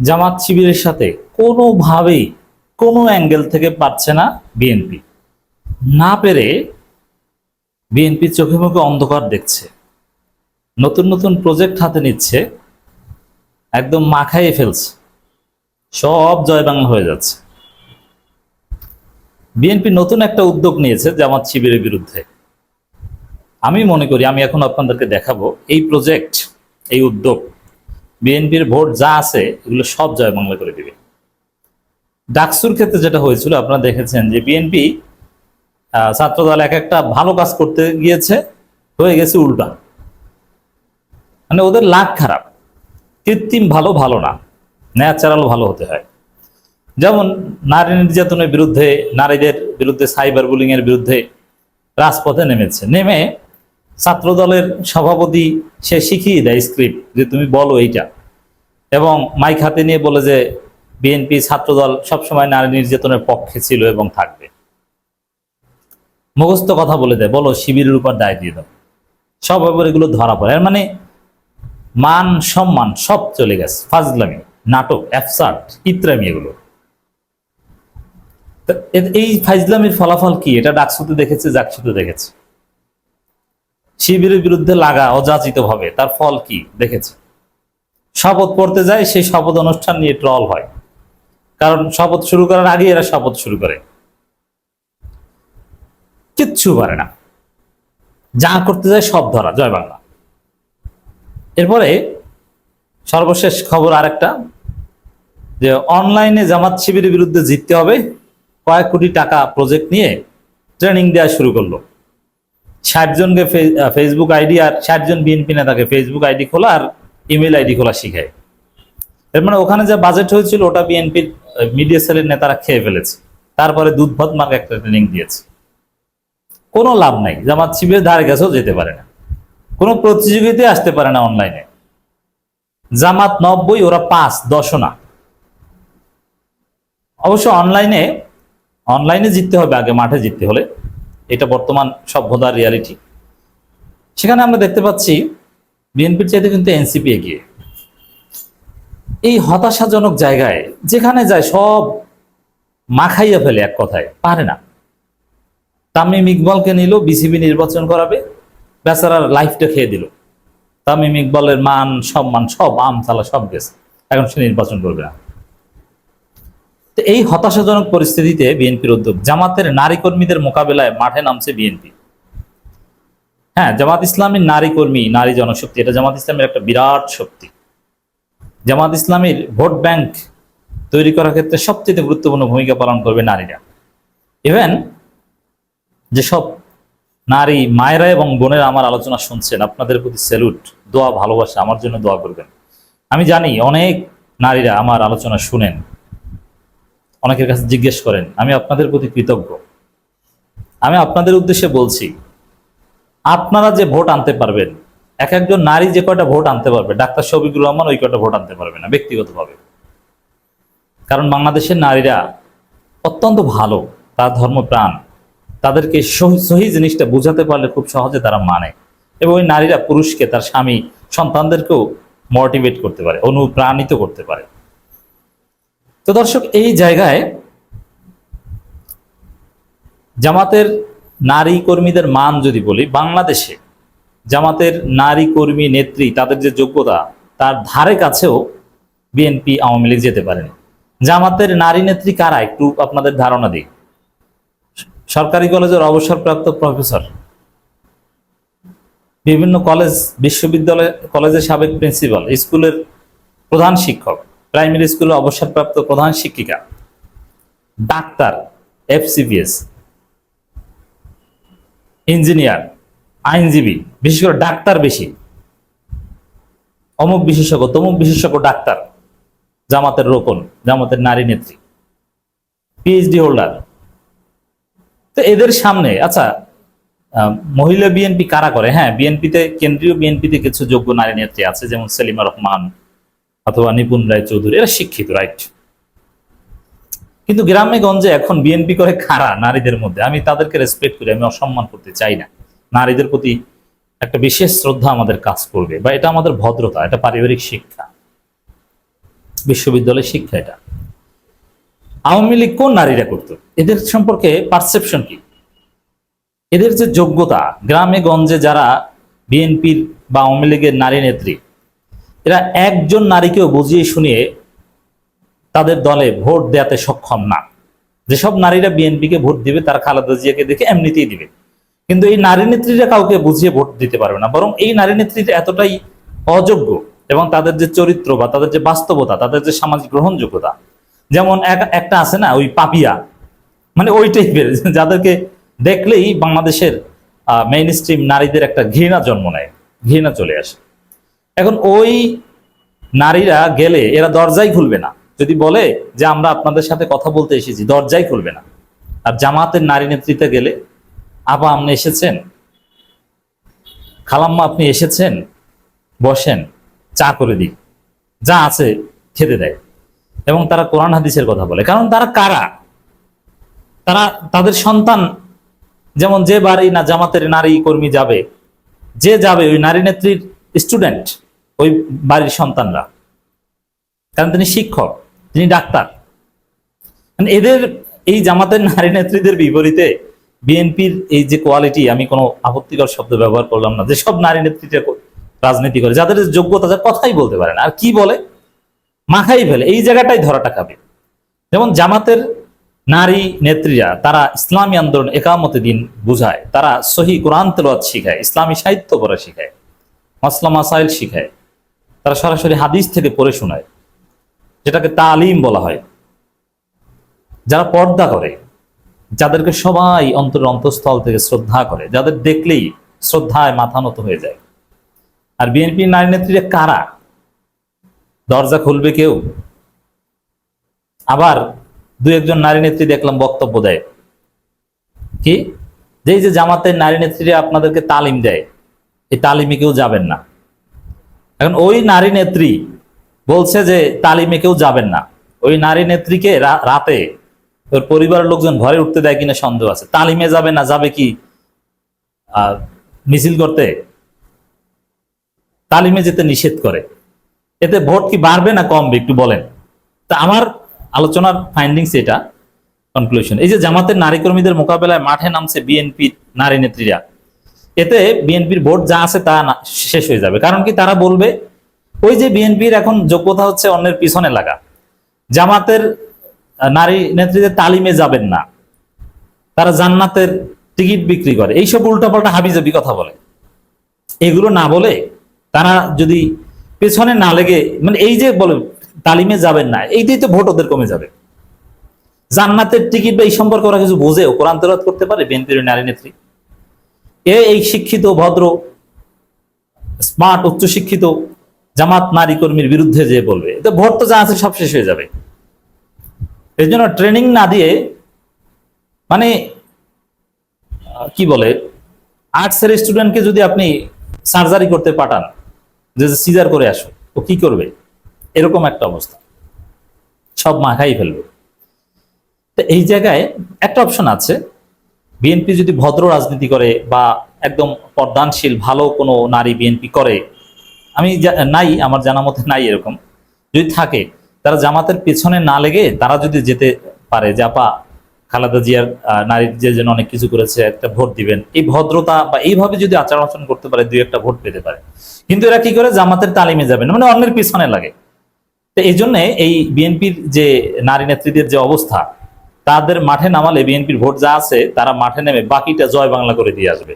জামাত শিবিরের সাথে কোনোভাবেই কোনো অ্যাঙ্গেল থেকে পারছে না বিএনপি। না পেরে বিএনপি চোখে মুখে অন্ধকার দেখছে। নতুন নতুন প্রজেক্ট হাতে নিচ্ছে, একদম মাখাইয়ে ফেলছে। সব জয় বাংলা হয়ে যাচ্ছে। বিএনপি নতুন একটা উদ্যোগ নিয়েছে জামাত শিবিরের বিরুদ্ধে। আমি মনে করি, আমি এখন আপনাদেরকে দেখাবো এই প্রজেক্ট, এই উদ্যোগ বিএনপির ভোট যা আছে, এগুলো সব জয় বাংলা করে দিবে। ডাকসুর ক্ষেত্রে যেটা হয়েছিল, আপনারা দেখেছেন যে বিএনপি ছাত্রদল এক একটা ভালো কাজ করতে গিয়েছে, হয়ে গেছে উল্টা। মানে ওদের লাখ খারাপ। কৃত্রিম ভালো ভালো না। ন্যাচারাল ভালো হতে হয়। যেমন নারী নির্যাতনের বিরুদ্ধে, নারীদের বিরুদ্ধে, সাইবার বুলিং এর বিরুদ্ধে রাজপথে নেমেছে। নেমে ছাত্রদলের সভাপতি, সে শিখিয়ে দেয় স্ক্রিপ্ট যে তুমি বলো এইটা। এবং মাইক হাতে নিয়ে বলে যে বিএনপি ছাত্রদল সবসময় নারী নির্যাতনের পক্ষে ছিল এবং থাকবে। মুখস্থ কথা বলে দেয়, বলো শিবিরের উপর দায় দিয়ে দাও। সব ব্যাপার এগুলো ধরা পড়ে। এর মানে মান, সম্মান সব চলে গেছে। ফাজলামি, নাটক অ্যাপসার্ট ইত্রামি এগুলো। এই ফাইজলামির ফলাফল কি? এটা ডাকসুতে দেখেছে, জাকসুতে দেখেছে। শিবিরের বিরুদ্ধে লাগা অযাচিত ভাবে তার ফল কি? দেখেছে। শপথ পড়তে যায়, সেই শপথ অনুষ্ঠান নিয়ে ট্রল হয়। কারণ শপথ শুরু করার আগে এরা শপথ শুরু করে। কিচ্ছু পারে না। যা করতে যায় সব ধরা, জয় বাংলা। এরপরে সর্বশেষ খবর আরেকটা, যে অনলাইনে জামাত শিবিরের বিরুদ্ধে জিততে হবে, কয়েক কোটি টাকা প্রজেক্ট নিয়ে ট্রেনিং দেওয়া শুরু করল। ষাট জনকে ফেসবুক আইডি আর ষাট জন বিএনপি নেতাকে ফেসবুক আইডি খোলা আর ইমেল আইডি খোলা শিখায়। এর মানে ওখানে যে বাজেট হয়েছিল, ওটা বিএনপির মিডিয়া সেলের নেতারা খেয়ে ফেলেছে। তারপরে দুধ ভাত মার্ক একটা ট্রেনিং দিয়েছে। কোনো লাভ নাই, জামাত শিবিরের ধারে গেছেও যেতে পারে না। কোনো প্রতিযোগিতায় আসতে পারে না অনলাইনে জামাত নব্বই, ওরা পাঁচ, দশও না। অবশ্য অনলাইনে অনলাইনে জিততে হবে, আগে মাঠে জিততে হলে। এটা বর্তমান সভ্যতার রিয়ালিটি সেখানে আমরা দেখতে পাচ্ছি বিএনপির চাইতে কিন্তু এনসিপি এগিয়ে। এই হতাশাজনক জায়গায় যেখানে যায় সব মাখাইয়া ফেলে এক কথায়, পারে না। তামিম ইকবালকে নিল, বিসিবি নির্বাচন করাবে, বেচারার লাইফটা খেয়ে দিল। তামিম ইকবালের মান, সম্মান সব, আম চালা সব গেছে। এখন সে নির্বাচন করবে না। তো এই হতাশাজনক পরিস্থিতিতে বিএনপির উদ্যোগ, জামাতের নারী কর্মীদের মোকাবেলায় মাঠে নামছে বিএনপি। হ্যাঁ জামাত ইসলামের নারী কর্মী, নারী জনশক্তি, এটা জামাত ইসলামের একটা বিরাট শক্তি। জামাত ইসলামের ভোট ব্যাংক তৈরি করার ক্ষেত্রে সবচেয়ে গুরুত্বপূর্ণ ভূমিকা পালন করবে নারীরা। ইভেন যেসব নারী মায়েরা এবং বোনেরা আমার আলোচনা শুনছেন, আপনাদের প্রতি স্যালুট দোয়া, ভালোবাসা, আমার জন্য দোয়া করবেন। আমি জানি অনেক নারীরা আমার আলোচনা শুনেন, অনেকের কাছে জিজ্ঞেস করেন, আমি আপনাদের প্রতি কৃতজ্ঞ। আমি আপনাদের উদ্দেশ্যে বলছি আপনারা যে ভোট আনতে পারবেন, এক একজন নারী যে কয়টা ভোট আনতে পারবে, ডাক্তার শফিকুর রহমান ওই কয়টা ভোট আনতে পারবে না, ব্যক্তিগতভাবে। কারণ বাংলাদেশের নারীরা অত্যন্ত ভালো, তার ধর্মপ্রাণ তাদেরকে সহি- জিনিসটা বোঝাতে পারলে খুব সহজে তারা মানে। এবং ওই নারীরা পুরুষকে, তার স্বামী সন্তানদেরকেও মোটিভেট করতে পারে, অনুপ্রাণিত করতে পারে। তো দর্শক, এই জায়গায় জামাতের নারী কর্মীদের মান যদি বলি, বাংলাদেশে জামাতের নারী কর্মী নেত্রী তাদের যে যোগ্যতা, তার ধারে কাছেও বিএনপি আওয়ামী লীগ যেতে পারেনি। জামাতের নারী নেত্রী কারা? একটু আপনাদের ধারণা দিই। সরকারি কলেজের অবসরপ্রাপ্ত প্রফেসর, বিভিন্ন কলেজ, বিশ্ববিদ্যালয়, কলেজের সাবেক প্রিন্সিপাল, স্কুলের প্রধান শিক্ষক, প্রাইমারি স্কুলের অবসরপ্রাপ্ত প্রধান শিক্ষিকা, ডাক্তার এফসিপিএস ইঞ্জিনিয়ার, আইনজীবী, বিশেষ করে ডাক্তার বেশি। অমুক বিশেষজ্ঞ, তমুক বিশেষজ্ঞ ডাক্তার, জামাতের রোকন জামাতের নারী নেত্রী পিএইচডি হোল্ডার তো এদের সামনে আচ্ছা মহিলা বিএনপি কারা করে? হ্যাঁ বিএনপিতে কেন্দ্রীয় বিএনপিতে কিছু যোগ্য নারী নেত্রী আছে, যেমন সেলিমা রহমান অথবা নিপুণ রায় চৌধুরী, এরা শিক্ষিত রাইট কিন্তু গ্রামে গঞ্জে এখন বিএনপি করে খারা নারীদের মধ্যে? আমি তাদেরকে রেসপেক্ট করি, আমি অসম্মান করতে চাই না। নারীদের প্রতি একটা বিশেষ শ্রদ্ধা আমাদের কাজ করবে বা এটা আমাদের ভদ্রতা, এটা পারিবারিক শিক্ষা। বিশ্ববিদ্যালয়ের শিক্ষা এটা। আওয়ামী লীগ কোন নারীরা করতো? এদের সম্পর্কে পারসেপশন কি? এদের যে যোগ্যতা গ্রামে গঞ্জে যারা বিএনপির বা আওয়ামী লীগের নারী নেত্রী এরা একজন নারীকেও বুঝিয়ে শুনিয়ে তাদের দলে ভোট দেওয়াতে সক্ষম না। যেসব নারীরা বিএনপিকে ভোট দিবে, তারা খালেদা জিয়াকে দেখে এমনিতেই দিবে। কিন্তু এই নারী নেত্রীরা কাউকে বুঝিয়ে ভোট দিতে পারবে না, বরং এই নারী নেত্রীরা এতটাই অযোগ্য এবং তাদের যে চরিত্র বা তাদের যে বাস্তবতা, তাদের যে সামাজিক গ্রহণযোগ্যতা, যেমন এক- একটা আছে না, ওই পাপিয়া মানে ওই টাইপের যাদেরকে দেখলেই বাংলাদেশের মেইন স্ট্রিম নারীদের একটা ঘৃণা জন্ম নেয়, ঘৃণা চলে আসে। এখন ওই নারীরা গেলে এরা দরজাই খুলবে না। যদি বলে যে আমরা আপনাদের সাথে কথা বলতে এসেছি, দরজাই খুলবে না। আর জামাতের নারী নেতৃত্বে গেলে আপা আপনি এসেছেন, খালাম্মা আপনি এসেছেন, বসেন, চা করে দিই যা আছে খেতে দেয়। এবং তারা কোরআন হাদিসের কথা বলে। কারণ তারা কারা? তারা, তাদের সন্তান যেমন যে বাড়ি না জামাতের নারী কর্মী যাবে, যে যাবে ওই নারী নেত্রীর স্টুডেন্ট ওই বাড়ির সন্তানরা। কারণ তিনি শিক্ষক। তিনি ডাক্তার। মানে এদের এই জামাতের নারী নেত্রীদের বিপরীতে বিএনপির এই যে কোয়ালিটি, আমি কোনো আপত্তিকর শব্দ ব্যবহার করলাম না। যেসব নারী নেত্রীরা রাজনীতি করে, যাদের যোগ্যতা যার কথাই বলতে পারে না। আর কি বলে? মাখাই ফেলে, এই জায়গাটাই ধরাটা খাবে যেমন জামাতের নারী নেত্রীরা, তারা ইসলামী আন্দোলন একামতে দিন বুঝায়। তারা সহি কোরআন তেলাওয়াত শিখায়, ইসলামী সাহিত্য পড়া শিখায়, মাসলা মাসাইল শিখায়। তারা সরাসরি হাদিস থেকে পড়ে শোনায়। যেটাকে তালিম বলা হয়। যারা পর্দা করে, যাদেরকে সবাই অন্তর অন্তঃস্থল থেকে শ্রদ্ধা করে, যাদের দেখলেই শ্রদ্ধায় মাথা নত হয়ে যায়। আর বিএনপি নারী নেত্রীরা কারা? দরজা খুলবে কেউ? আবার দু একজন নারী নেত্রী দেখলাম বক্তব্য দেয়। কি? যে যে জামাতের নারী নেত্রীরা আপনাদেরকে তালিম দেয়, এই তালিমে কেউ যাবেন না। এখন ওই নারী নেত্রী বলছে যে তালিমে কেউ যাবেন না। ওই নারী নেত্রীকে রাতে ওর পরিবারের লোকজন ঘরে উঠতে দেয় কিনা সন্দেহ আছে। তালিমে যাবে না, যাবে কি? মিছিল করতে? তালিমে যেতে নিষেধ করে। এতে ভোট কি বাড়বে না কমবে একটু বলেন। তা আমার আলোচনার ফাইন্ডিংস এটা কনক্লুশন এই যে জামাতের নারী কর্মীদের মোকাবেলায় মাঠে নামছে বিএনপি নারী নেত্রীরা। এতে বিএনপির ভোট যা আছে তা শেষ হয়ে যাবে। কারণ কি তারা বলবে ওই যে বিএনপির এখন যোগ্যতা হচ্ছে অন্যের পিছনে লাগা। জামাতের নারী নেত্রীদের তালিমে যাবেন না। তারা জান্নাতের টিকিট বিক্রি করে। এইসব উল্টাপাল্টা হাবিজাবি কথা বলে। এগুলো না বলে তারা যদি পেছনে না লেগে মানে এই যে বলে তালিমে যাবেন না, এইটাই তো ভোট ওদের কমে যাবে। জান্নাতের টিকিট বা এই সম্পর্কে ওরা কিছু বোঝে কোরআন করতে পারে, বিএনপির নারী নেত্রী। এ এই শিক্ষিত, ভদ্র, স্মার্ট, উচ্চশিক্ষিত জামাত নারী কর্মীর বিরুদ্ধে যে বলবে তো ভোট তো যা আছে সব শেষ হয়ে যাবে। এই জন্য ট্রেনিং না দিয়ে মানে কি বলে আর্টসের স্টুডেন্টকে যদি আপনি সার্জারি করতে পাঠান, যে সিজার করে আসো, ও কি করবে? এরকম একটা অবস্থা। সব মাখাই ফেলবে। তো এই জায়গায় একটা অপশন আছে বিএনপি যদি ভদ্র রাজনীতি করে বা একদম পর্দানশীল, ভালো কোনো নারী বিএনপি করে আমি নাই, আমার জানা মতে নাই এরকম। যদি থাকে, তারা জামাতের পেছনে না লেগে তারা যদি যেতে পারে আপা, খালেদা জিয়ার নারীর যে জন্য অনেক কিছু করেছে, একটা ভোট দিবেন। এই ভদ্রতা বা এইভাবে যদি আচরণ আচরণ করতে পারে, দুই একটা ভোট পেতে পারে। কিন্তু এরা কি করে? জামাতের তালিমে যাবেন মানে অন্যের পিছনে লাগে। তো এই জন্য এই বিএনপির যে নারী নেত্রীদের যে অবস্থা, তাদের মাঠে নামালে বিএনপির ভোট যা আছে, তারা মাঠে নেমে বাকিটা জয় বাংলা করে দিয়ে আসবে।